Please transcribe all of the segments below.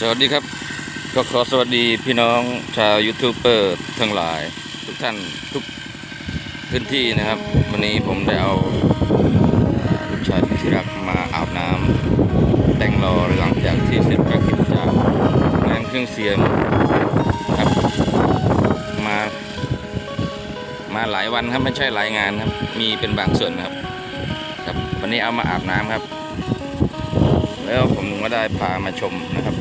สวัสดีครับ ก็ขอสวัสดีพี่น้องชาวยูทูบเบอร์ทั้งหลาย ทุกท่านทุกพื้นที่นะครับ วันนี้ผมได้เอาลูกชายที่รักมาอาบน้ำแต่งรอหลังจากที่เสร็จภารกิจจากงานเครื่องเสียงครับมา มาหลายวันครับไม่ใช่หลายงานครับ มีเป็นบางส่วนครับ ครับ วันนี้เอามาอาบน้ำครับ แล้วผมก็ได้พามาชมนะครับ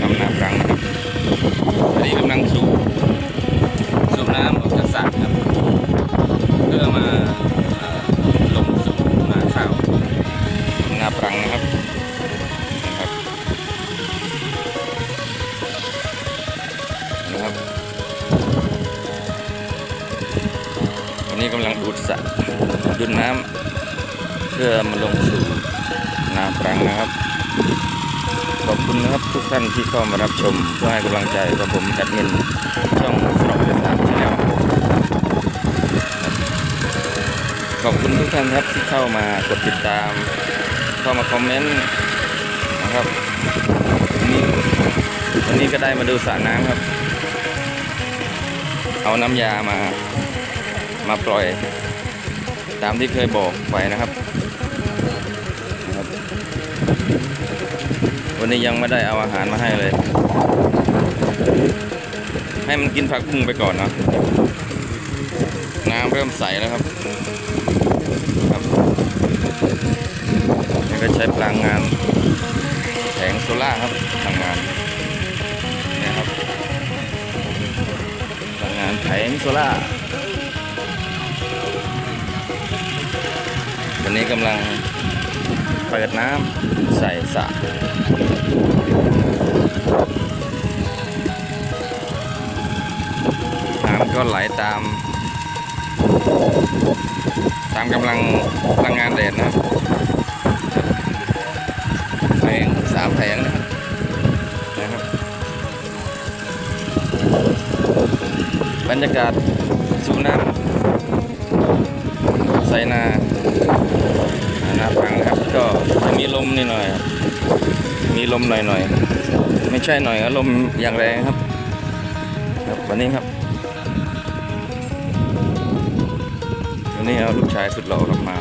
ทำน้ำรังนะครับอันนี้กำลังสูบ ระดูดน้ำเพื่อมาลงสู่นาปรังนะครับ ขอบคุณนะครับทุกท่านที่เข้ามารับชมเพื่อให้กำลังใจกับผมแอดมินช่องสระเป็นสามชแนลขอบคุณทุกท่านครับที่เข้ามากดติดตาม เข้ามาคอมเมนต์นะครับวันนี้วันนี้ก็ได้มาดูสระน้ำครับ เอาน้ำยามามาปล่อย ตามที่เคยบอกไปนะครับนะครับ วันนี้ยังไม่ได้เอาอาหารมาให้เลย ให้มันกินผักบุ้งไปก่อนเนาะน้ำเริ่มใสแล้วครับครับนี่ก็ใช้พลังงานแผงโซล่าครับทำงานนี่ครับพลังงานแผงโซล่า นี้กำลังเปิดน้ำใส่สระน้ำก็ไหลตาม ตามกำลังพลังงานแดดนะแผงสามแผงนะครับนะครับ บรรยากาศสูน้ำ ลมหน่อยๆ ไม่ใช่หน่อยก็ลมอย่างแรงครับ ครับวันนี้ครับวันนี้เอาลูกชายสุดหล่อกลับมา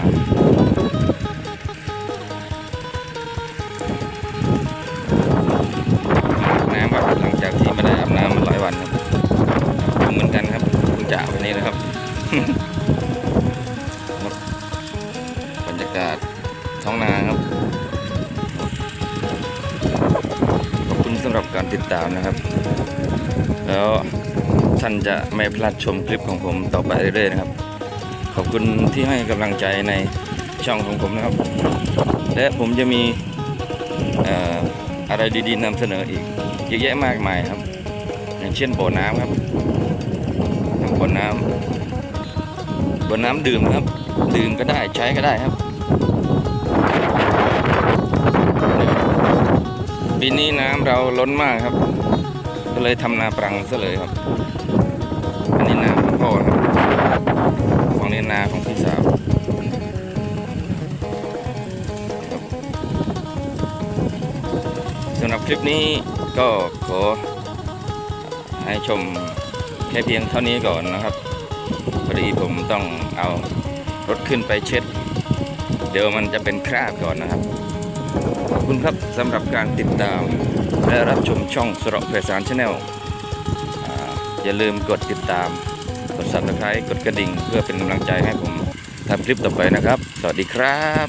ติดตามนะครับ แล้วท่านจะไม่พลาดชมคลิปของผมต่อไปเรื่อยๆนะครับ ขอบคุณที่ให้กำลังใจในช่องของผมนะครับ และผมจะมีอะไรดีๆนำเสนออีกเยอะแยะมากมายครับ อย่างเช่นบ่อน้ำครับบ่อน้ำบ่อน้ำดื่มครับ ดื่มก็ได้ใช้ก็ได้ครับ ปีนี้น้ำเราล้นมากครับ ก็เลยทำนาปรังซะเลยครับ อันนี้นาของพ่อครับของนี้นาของพี่สาวสำหรับคลิปนี้ก็ขอให้ชมแค่เพียงเท่านี้ก่อนนะครับพอดีผมต้องเอารถขึ้นไปเช็ด เดี๋ยวมันจะเป็นคราบก่อนนะครับ ขอบคุณครับสำหรับการติดตาม และรับชมช่องสระเพสารชาแนลอย่าลืมกดติดตาม กด subscribe กดกระดิ่ง เพื่อเป็นกำลังใจให้ผมทำคลิปต่อไปนะครับ สวัสดีครับ